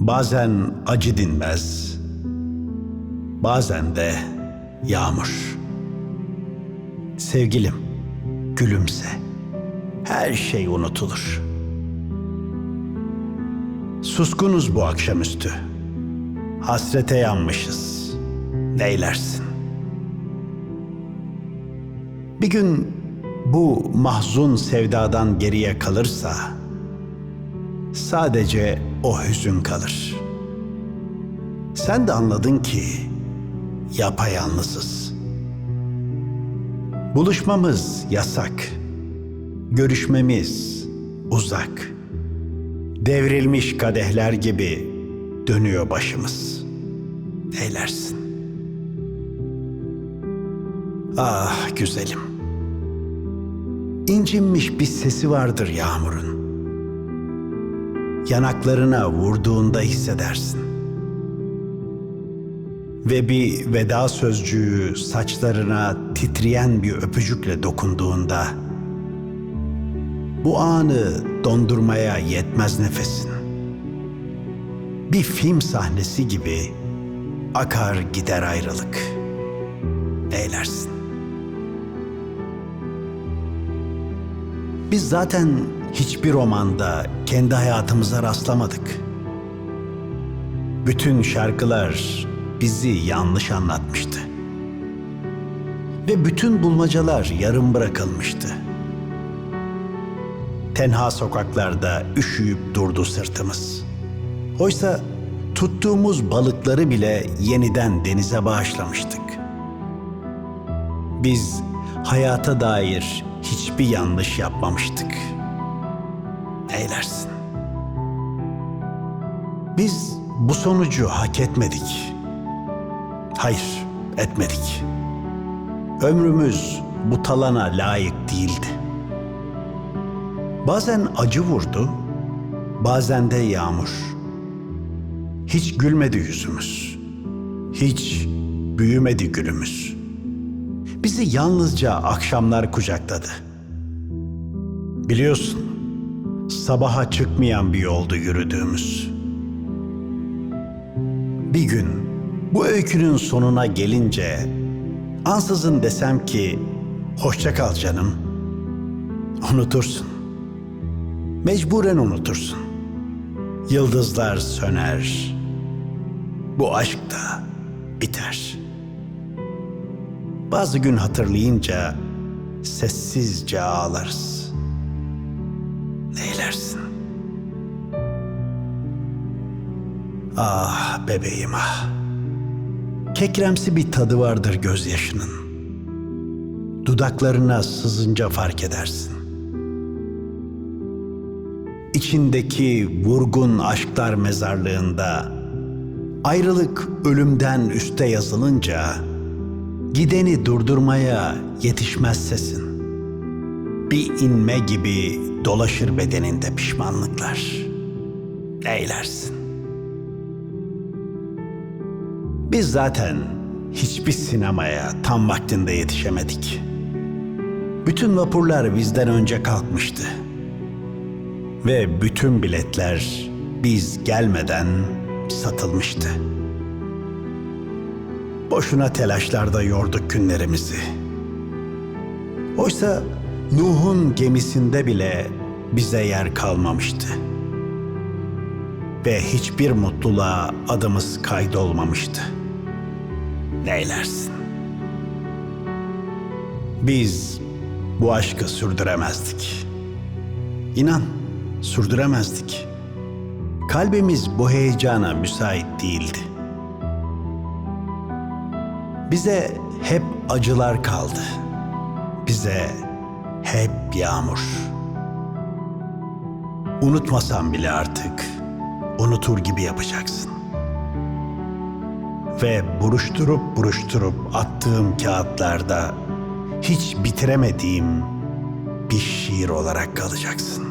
Bazen acı dinmez, bazen de yağmur. Sevgilim, gülümse. Her şey unutulur. Suskunuz bu akşamüstü. Hasrete yanmışız. Neylersin? Bir gün bu mahzun sevdadan geriye kalırsa sadece o hüzün kalır. Sen de anladın ki yapayalnızız. Buluşmamız yasak. Görüşmemiz uzak. Devrilmiş kadehler gibi dönüyor başımız. Neylersin? Ah güzelim. İncinmiş bir sesi vardır yağmurun. Yanaklarına vurduğunda hissedersin. Ve bir veda sözcüğü saçlarına titreyen bir öpücükle dokunduğunda bu anı dondurmaya yetmez nefesin. Bir film sahnesi gibi akar gider ayrılık. Neylersin? Biz zaten hiçbir romanda kendi hayatımıza rastlamadık. Bütün şarkılar bizi yanlış anlatmıştı. Ve bütün bulmacalar yarım bırakılmıştı. Tenha sokaklarda üşüyüp durdu sırtımız. Oysa tuttuğumuz balıkları bile yeniden denize bağışlamıştık. Biz hayata dair hiçbir yanlış yapmamıştık. Neylersin? Biz bu sonucu hak etmedik. Hayır, etmedik. Ömrümüz bu talana layık değildi. Bazen acı vurdu, bazen de yağmur. Hiç gülmedi yüzümüz. Hiç büyümedi gülümüz. Bizi yalnızca akşamlar kucakladı. Biliyorsun, sabaha çıkmayan bir yoldu yürüdüğümüz. Bir gün bu öykünün sonuna gelince ansızın desem ki hoşça kal canım. Unutursun. Mecburen unutursun. Yıldızlar söner. Bu aşk da biter. Bazı gün hatırlayınca sessizce ağlarız. Neylersin? Ah bebeğim ah. Kekremsi bir tadı vardır gözyaşının. Dudaklarına sızınca fark edersin. İçindeki vurgun aşklar mezarlığında ayrılık ölümden üste yazılınca gideni durdurmaya yetişmez sesin. Bir inme gibi dolaşır bedeninde pişmanlıklar. Neylersin? Biz zaten hiçbir sinemaya tam vaktinde yetişemedik. Bütün vapurlar bizden önce kalkmıştı. Ve bütün biletler biz gelmeden satılmıştı. Boşuna telaşlarda yorduk günlerimizi. Oysa Nuh'un gemisinde bile bize yer kalmamıştı. Ve hiçbir mutluluğa adımız kaydolmamıştı. Neylersin? Biz bu aşkı sürdüremezdik. İnan, sürdüremezdik. Kalbimiz bu heyecana müsait değildi. Bize hep acılar kaldı. Bize hep yağmur. Unutmasam bile artık unutur gibi yapacaksın. Ve buruşturup buruşturup attığım kağıtlarda hiç bitiremediğim bir şiir olarak kalacaksın.